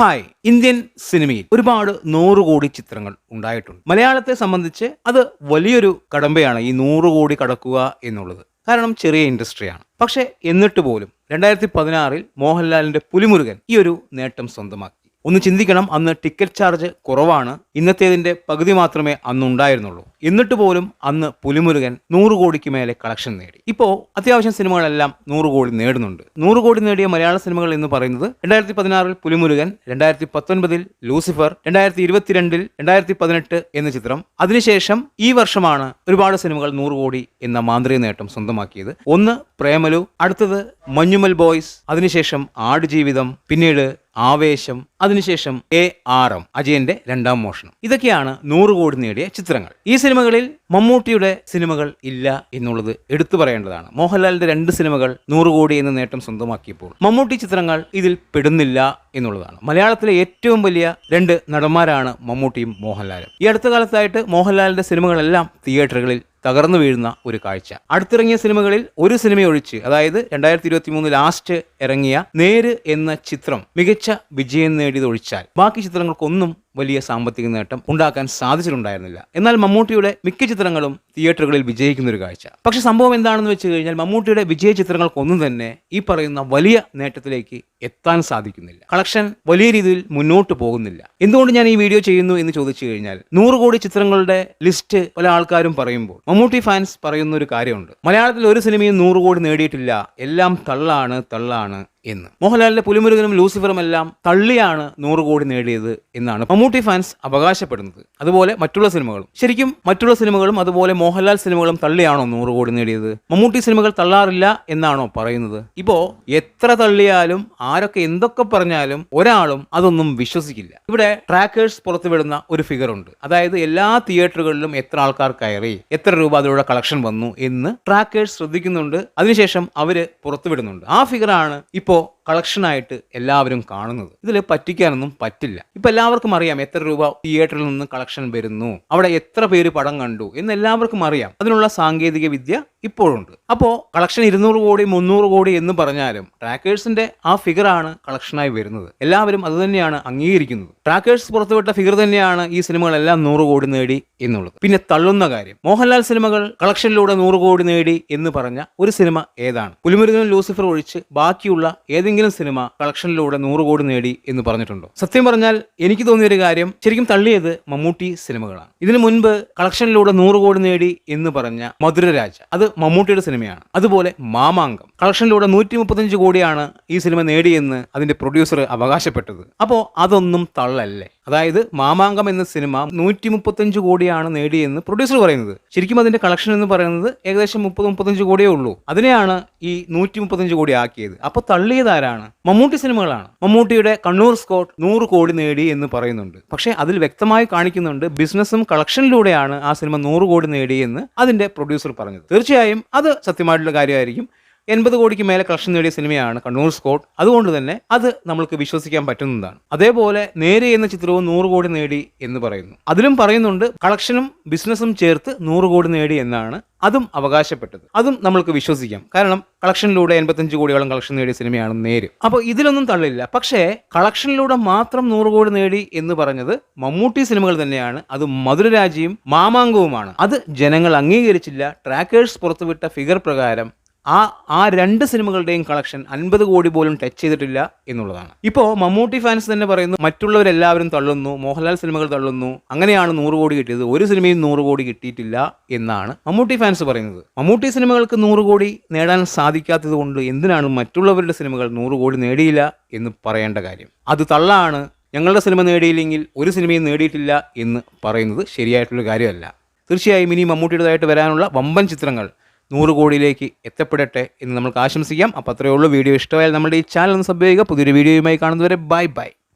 Hi Indian സിനിമയിൽ ഒരുപാട് നൂറ് കോടി ചിത്രങ്ങൾ ഉണ്ടായിട്ടുണ്ട്. മലയാളത്തെ സംബന്ധിച്ച് അത് വലിയൊരു കടമ്പയാണ് ഈ നൂറ് കോടി കടക്കുക എന്നുള്ളത്. കാരണം ചെറിയ ഇൻഡസ്ട്രിയാണ്. പക്ഷേ എന്നിട്ട് പോലും രണ്ടായിരത്തി പതിനാറിൽ മോഹൻലാലിന്റെ പുലിമുരുകൻ ഈ ഒരു നേട്ടം സ്വന്തമാക്കി. ഒന്ന് ചിന്തിക്കണം അന്ന് ടിക്കറ്റ് ചാർജ് കുറവാണ്. ഇന്നത്തേതിന്റെ പകുതി മാത്രമേ അന്ന് ഉണ്ടായിരുന്നുള്ളൂ. എന്നിട്ട് പോലും അന്ന് പുലിമുരുകൻ നൂറ് കോടിക്ക് മേലെ കളക്ഷൻ നേടി. ഇപ്പോൾ അത്യാവശ്യം സിനിമകളെല്ലാം നൂറ് കോടി നേടുന്നുണ്ട്. നൂറ് കോടി നേടിയ മലയാള സിനിമകൾ എന്ന് പറയുന്നത് രണ്ടായിരത്തി പതിനാറിൽ പുലിമുരുകൻ രണ്ടായിരത്തി പത്തൊൻപതിൽ ലൂസിഫർ രണ്ടായിരത്തി ഇരുപത്തിരണ്ടിൽ രണ്ടായിരത്തി പതിനെട്ട് എന്ന ചിത്രം. അതിനുശേഷം ഈ വർഷമാണ് ഒരുപാട് സിനിമകൾ നൂറ് കോടി എന്ന മാന്ത്രിക നേട്ടം സ്വന്തമാക്കിയത്. ഒന്ന് പ്രേമലു അടുത്തത് മഞ്ഞുമൽ ബോയ്സ് അതിനുശേഷം ആടുജീവിതം പിന്നീട് ആവേശം അതിനുശേഷം എ ആർ എം അജയന്റെ രണ്ടാം മോഷണം. ഇതൊക്കെയാണ് നൂറ് കോടി നേടിയ ചിത്രങ്ങൾ. ഈ സിനിമകളിൽ മമ്മൂട്ടിയുടെ സിനിമകൾ ഇല്ല എന്നുള്ളത് എടുത്തു പറയേണ്ടതാണ്. മോഹൻലാലിന്റെ രണ്ട് സിനിമകൾ നൂറ് കോടി എന്ന നേട്ടം സ്വന്തമാക്കിയപ്പോൾ മമ്മൂട്ടി ചിത്രങ്ങൾ ഇതിൽ പെടുന്നില്ല എന്നുള്ളതാണ്. മലയാളത്തിലെ ഏറ്റവും വലിയ രണ്ട് നടന്മാരാണ് മമ്മൂട്ടിയും മോഹൻലാലും. ഈ അടുത്ത കാലത്തായിട്ട് മോഹൻലാലിന്റെ സിനിമകളെല്ലാം തിയേറ്ററുകളിൽ തകർന്നു വീഴുന്ന ഒരു കാഴ്ച. അടുത്തിറങ്ങിയ സിനിമകളിൽ ഒരു സിനിമയൊഴിച്ച് അതായത് രണ്ടായിരത്തി ഇരുപത്തി മൂന്ന് ലാസ്റ്റ് ഇറങ്ങിയ നേര് എന്ന ചിത്രം മികച്ച വിജയം നേടിയതൊഴിച്ചാൽ. ബാക്കി ചിത്രങ്ങൾക്കൊന്നും വലിയ സാമ്പത്തിക നേട്ടം ഉണ്ടാക്കാൻ സാധിച്ചിട്ടുണ്ടായിരുന്നില്ല. എന്നാൽ മമ്മൂട്ടിയുടെ മിക്ക ചിത്രങ്ങളും തിയേറ്ററുകളിൽ വിജയിക്കുന്ന ഒരു കാഴ്ച. പക്ഷെ സംഭവം എന്താണെന്ന് വെച്ച് കഴിഞ്ഞാൽ മമ്മൂട്ടിയുടെ വിജയ ചിത്രങ്ങൾക്കൊന്നും തന്നെ ഈ പറയുന്ന വലിയ നേട്ടത്തിലേക്ക് എത്താൻ സാധിക്കുന്നില്ല. കളക്ഷൻ വലിയ രീതിയിൽ മുന്നോട്ട് പോകുന്നില്ല. എന്തുകൊണ്ട് ഞാൻ ഈ വീഡിയോ ചെയ്യുന്നു എന്ന് ചോദിച്ചു കഴിഞ്ഞാൽ നൂറ് കോടി ചിത്രങ്ങളുടെ ലിസ്റ്റ് പല ആൾക്കാരും പറയുമ്പോൾ മമ്മൂട്ടി ഫാൻസ് പറയുന്ന ഒരു കാര്യമുണ്ട്. മലയാളത്തിൽ ഒരു സിനിമയും നൂറ് കോടി നേടിയിട്ടില്ല. എല്ലാം തള്ളാണ് തള്ളാണ് എന്ന്. മോഹൻലാലിന്റെ പുലിമുരുകനും ലൂസിഫറും എല്ലാം തള്ളിയാണ് നൂറ് കോടി നേടിയത് എന്നാണ് മമ്മൂട്ടി ഫാൻസ് അവകാശപ്പെടുന്നത്. അതുപോലെ മറ്റുള്ള സിനിമകളും. ശരിക്കും മറ്റുള്ള സിനിമകളും അതുപോലെ മോഹൻലാൽ സിനിമകളും തള്ളിയാണോ നൂറ് കോടി നേടിയത്? മമ്മൂട്ടി സിനിമകൾ തള്ളാറില്ല എന്നാണോ പറയുന്നത്? ഇപ്പോ എത്ര തള്ളിയാലും ആരൊക്കെ എന്തൊക്കെ പറഞ്ഞാലും ഒരാളും അതൊന്നും വിശ്വസിക്കില്ല. ഇവിടെ ട്രാക്കേഴ്സ് പുറത്തുവിടുന്ന ഒരു ഫിഗർ ഉണ്ട്. അതായത് എല്ലാ തിയേറ്ററുകളിലും എത്ര ആൾക്കാർ കയറി എത്ര രൂപ അതിലൂടെ കളക്ഷൻ വന്നു എന്ന് ട്രാക്കേഴ്സ് ശ്രദ്ധിക്കുന്നുണ്ട്. അതിനുശേഷം അവർ പുറത്തുവിടുന്നുണ്ട്. ആ ഫിഗറാണ് ഇപ്പോൾ 기뻐 കളക്ഷനായിട്ട് എല്ലാവരും കാണുന്നത്. ഇതിൽ പറ്റിക്കാനൊന്നും പറ്റില്ല. ഇപ്പൊ എല്ലാവർക്കും അറിയാം എത്ര രൂപ തിയേറ്ററിൽ നിന്ന് കളക്ഷൻ വരുന്നു. അവിടെ എത്ര പേര് പടം കണ്ടു എന്ന് എല്ലാവർക്കും അറിയാം. അതിനുള്ള സാങ്കേതിക വിദ്യ ഇപ്പോഴുണ്ട്. അപ്പോൾ കളക്ഷൻ ഇരുന്നൂറ് കോടി മുന്നൂറ് കോടി എന്ന് പറഞ്ഞാലും ട്രാക്കേഴ്സിന്റെ ആ ഫിഗറാണ് കളക്ഷനായി വരുന്നത്. എല്ലാവരും അത് തന്നെയാണ് അംഗീകരിക്കുന്നത്. ട്രാക്കേഴ്സ് പുറത്തുവിട്ട ഫിഗർ തന്നെയാണ് ഈ സിനിമകളെല്ലാം നൂറ് കോടി നേടി എന്നുള്ളത്. പിന്നെ തള്ളുന്ന കാര്യം. മോഹൻലാൽ സിനിമകൾ കളക്ഷനിലൂടെ നൂറ് കോടി നേടി എന്ന് പറഞ്ഞ ഒരു സിനിമ ഏതാണ്? പുലിമുരുകനും ലൂസിഫർ ഒഴിച്ച് ബാക്കിയുള്ള ഏതെങ്കിലും സിനിമ കളക്ഷനിലൂടെ നൂറ് കോടി നേടി എന്ന് പറഞ്ഞിട്ടുണ്ടോ? സത്യം പറഞ്ഞാൽ എനിക്ക് തോന്നിയൊരു കാര്യം ശരിക്കും തള്ളിയത് മമ്മൂട്ടി സിനിമകളാണ്. ഇതിനു മുൻപ് കളക്ഷനിലൂടെ നൂറ് കോടി നേടി എന്ന് പറഞ്ഞ മധുരരാജ അത് മമ്മൂട്ടിയുടെ സിനിമയാണ്. അതുപോലെ മാമാങ്കം കളക്ഷനിലൂടെ നൂറ്റി മുപ്പത്തഞ്ച് കോടിയാണ് ഈ സിനിമ നേടിയെന്ന് അതിന്റെ പ്രൊഡ്യൂസർ അവകാശപ്പെട്ടത്. അപ്പോൾ അതൊന്നും തള്ളല്ലേ? അതായത് മാമാങ്കം എന്ന സിനിമ നൂറ്റി മുപ്പത്തഞ്ച് കോടിയാണ് നേടിയെന്ന് പ്രൊഡ്യൂസർ പറയുന്നത്. ശരിക്കും അതിന്റെ കളക്ഷൻ എന്ന് പറയുന്നത് ഏകദേശം മുപ്പത് മുപ്പത്തഞ്ച് കോടിയേ ഉള്ളൂ. അതിനെയാണ് ഈ നൂറ്റി മുപ്പത്തഞ്ച് കോടി ആക്കിയത്. അപ്പോൾ തള്ളിയത് ആരാണ്? മമ്മൂട്ടി സിനിമകളാണ്. മമ്മൂട്ടിയുടെ കണ്ണൂർ സ്കോട്ട് നൂറ് കോടി നേടി എന്ന് പറയുന്നുണ്ട്. പക്ഷേ അതിൽ വ്യക്തമായി കാണിക്കുന്നുണ്ട് ബിസിനസ്സും കളക്ഷനിലൂടെയാണ് ആ സിനിമ നൂറ് കോടി നേടിയെന്ന് അതിന്റെ പ്രൊഡ്യൂസർ പറഞ്ഞത്. തീർച്ചയായും അത് സത്യമായിട്ടുള്ള കാര്യമായിരിക്കും. എൺപത് കോടിക്ക് മേലെ കളക്ഷൻ നേടിയ സിനിമയാണ് കണ്ണൂർ സ്കോട്ട്. അതുകൊണ്ട് തന്നെ അത് നമ്മൾക്ക് വിശ്വസിക്കാൻ പറ്റുന്നതാണ്. അതേപോലെ നേരെ എന്ന ചിത്രവും നൂറ് കോടി നേടി എന്ന് പറയുന്നു. അതിലും പറയുന്നുണ്ട് കളക്ഷനും ബിസിനസ്സും ചേർത്ത് നൂറ് കോടി നേടി എന്നാണ് അതും അവകാശപ്പെട്ടത്. അതും നമ്മൾക്ക് വിശ്വസിക്കാം. കാരണം കളക്ഷനിലൂടെ എൺപത്തഞ്ച് കോടിയോളം കളക്ഷൻ നേടിയ സിനിമയാണ് നേര്. അപ്പോൾ ഇതിലൊന്നും തള്ളില്ല. പക്ഷേ കളക്ഷനിലൂടെ മാത്രം നൂറ് കോടി നേടി എന്ന് പറഞ്ഞത് മമ്മൂട്ടി സിനിമകൾ തന്നെയാണ്. അത് മധുരരാജിയും മാമാങ്കവുമാണ്. അത് ജനങ്ങൾ അംഗീകരിച്ചില്ല. ട്രാക്കേഴ്സ് പുറത്തുവിട്ട ഫിഗർ പ്രകാരം ആ ആ രണ്ട് സിനിമകളുടെയും കളക്ഷൻ അൻപത് കോടി പോലും ടച്ച് ചെയ്തിട്ടില്ല എന്നുള്ളതാണ്. ഇപ്പോൾ മമ്മൂട്ടി ഫാൻസ് തന്നെ പറയുന്നു മറ്റുള്ളവരെല്ലാവരും തള്ളുന്നു മോഹൻലാൽ സിനിമകൾ തള്ളുന്നു അങ്ങനെയാണ് നൂറ് കോടി കിട്ടിയത് ഒരു സിനിമയും നൂറ് കോടി കിട്ടിയിട്ടില്ല എന്നാണ് മമ്മൂട്ടി ഫാൻസ് പറയുന്നത്. മമ്മൂട്ടി സിനിമകൾക്ക് നൂറ് കോടി നേടാൻ സാധിക്കാത്തത് കൊണ്ട് എന്തിനാണ് മറ്റുള്ളവരുടെ സിനിമകൾ നൂറ് കോടി നേടിയില്ല എന്ന് പറയേണ്ട കാര്യം? അത് തള്ളാണ് ഞങ്ങളുടെ സിനിമ നേടിയില്ലെങ്കിൽ ഒരു സിനിമയും നേടിയിട്ടില്ല എന്ന് പറയുന്നത് ശരിയായിട്ടുള്ള കാര്യമല്ല. തീർച്ചയായും ഇനി മമ്മൂട്ടിയുടേതായിട്ട് വരാനുള്ള വമ്പൻ ചിത്രങ്ങൾ നൂറ് കോടിയിലേക്ക് എത്തപ്പെടട്ടെ എന്ന് നമുക്ക് ആശംസിക്കാം. അപ്പോൾ അത്രയേ ഉള്ളൂ. വീഡിയോ ഇഷ്ടമായാൽ നമ്മുടെ ഈ ചാനൽ ഒന്ന് സബ് ചെയ്യുക. പുതിയൊരു വീഡിയോയുമായി കാണുന്നവരെ ബൈ ബൈ.